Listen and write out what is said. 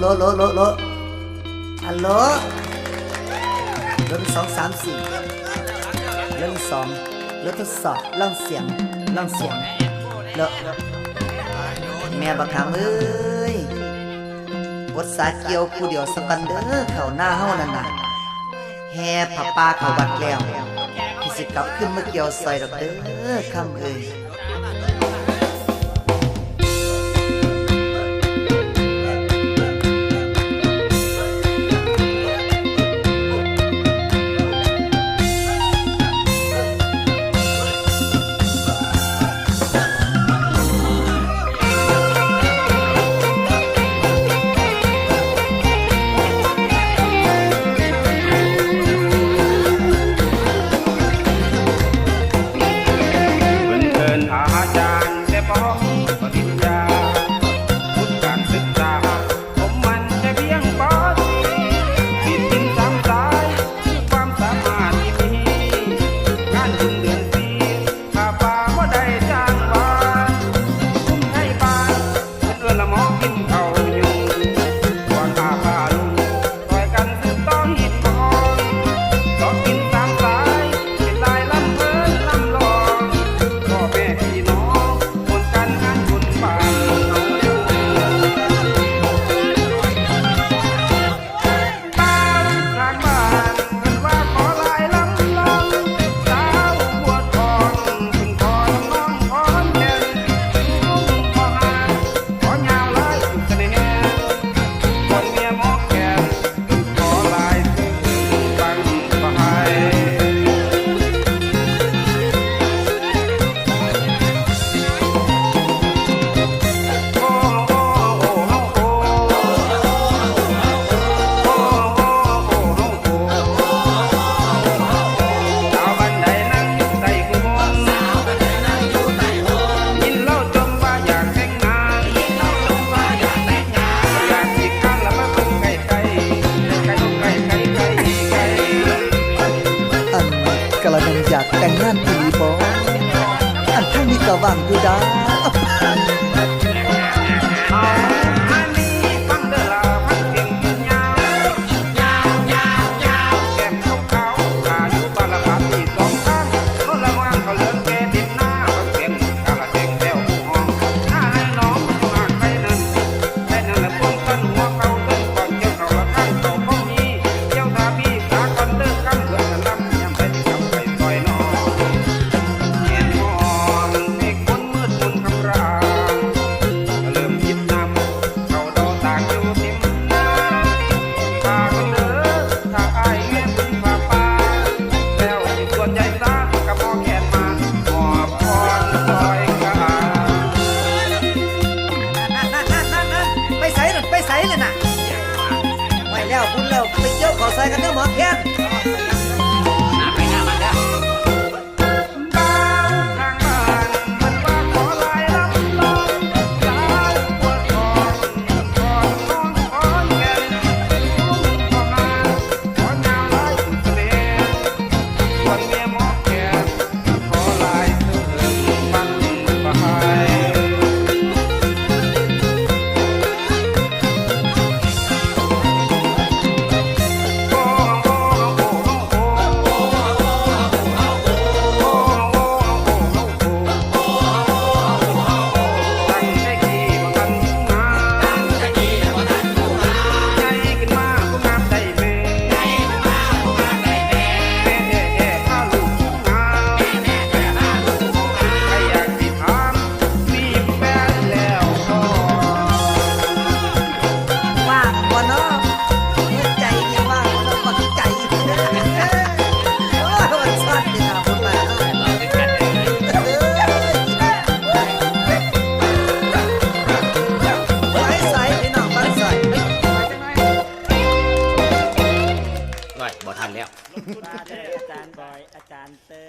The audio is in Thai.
โลโลโลโลอัลโหลเริ่มสองสามสี่เริ่มสองเริ่มทดสอบล่องเสียงล่องเสียงเลอะแม่บักคำเอ้ยบทสาเกียวผู้เดียวสกันเด้อเข่าหน้าเฮานั่นน่ะแฮ่ผับปลาเข่าบัดแก้วพี่สิกลับขึ้นเมื่อเกี่ยวซอยดอกเด้อคำเอ้ยากแต่งงานปีบออันทั้งนี้ก็วางอยู่ดา Saya 天 บ่ทันแล้ว อาจารย์บอยอาจารย์เต้